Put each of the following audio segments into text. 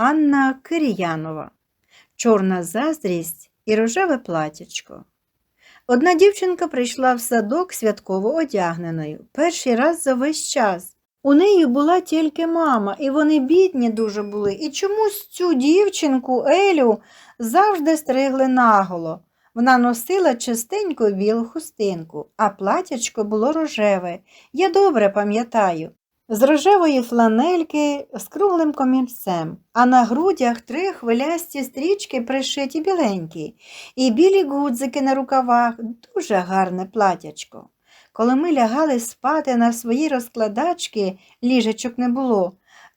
Анна Киріянова. Чорна заздрість і рожеве платячко. Одна дівчинка прийшла в садок святково одягненою. Перший раз за весь час. У неї була тільки мама, і вони бідні дуже були. І чомусь цю дівчинку Елю завжди стригли наголо. Вона носила чистеньку білу хустинку, а платячко було рожеве. Я добре пам'ятаю. З рожевої фланельки з круглим комірцем, а на грудях три хвилясті стрічки пришиті біленькі, і білі гудзики на рукавах дуже гарне платячко. Коли ми лягали спати на свої розкладачки, ліжечок не було.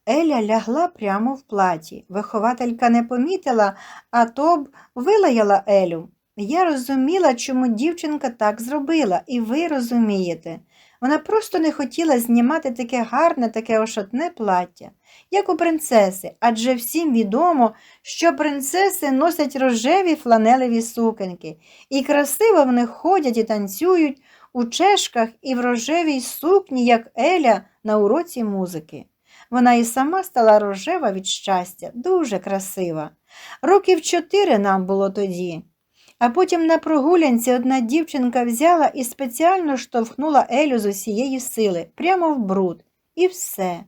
Еля лягла прямо в платі. Вихователька не помітила, а то б вилаяла Елю. Я розуміла, чому дівчинка так зробила, і ви розумієте. Вона просто не хотіла знімати таке гарне, таке ошатне плаття, як у принцеси, адже всім відомо, що принцеси носять рожеві фланелеві сукенки, і красиво в них ходять і танцюють у чешках і в рожевій сукні, як Еля на уроці музики. Вона і сама стала рожева від щастя, дуже красива. Років чотири нам було тоді. А потім на прогулянці одна дівчинка взяла і спеціально штовхнула Елю з усієї сили, прямо в бруд. І все.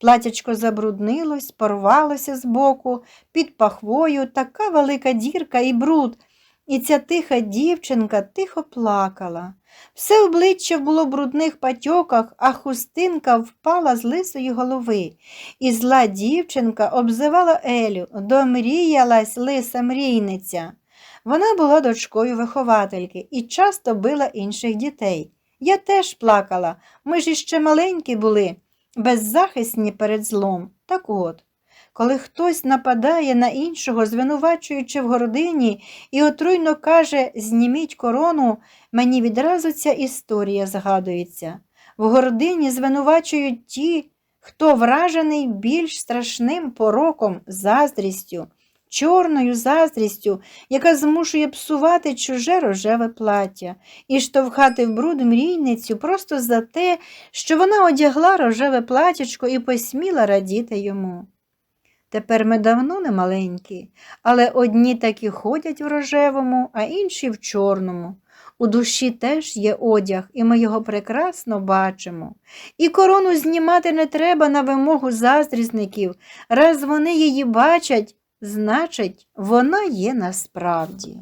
Платячко забруднилось, порвалося збоку, під пахвою така велика дірка і бруд. І ця тиха дівчинка тихо плакала. Все обличчя було в брудних патьоках, а хустинка впала з лисої голови. І зла дівчинка обзивала Елю, домріялась лиса мрійниця. Вона була дочкою виховательки і часто била інших дітей. Я теж плакала, ми ж іще маленькі були, беззахисні перед злом. Так от, коли хтось нападає на іншого, звинувачуючи в гордині, і отруйно каже зніміть корону, мені відразу ця історія згадується. В гордині звинувачують ті, хто вражений більш страшним пороком, заздрістю чорною заздрістю, яка змушує псувати чуже рожеве плаття і штовхати в бруд мрійницю просто за те, що вона одягла рожеве платячко і посміла радіти йому. Тепер ми давно не маленькі, але одні такі ходять в рожевому, а інші в чорному. У душі теж є одяг, і ми його прекрасно бачимо. І корону знімати не треба на вимогу заздрісників, раз вони її бачать, значить, вона є насправді.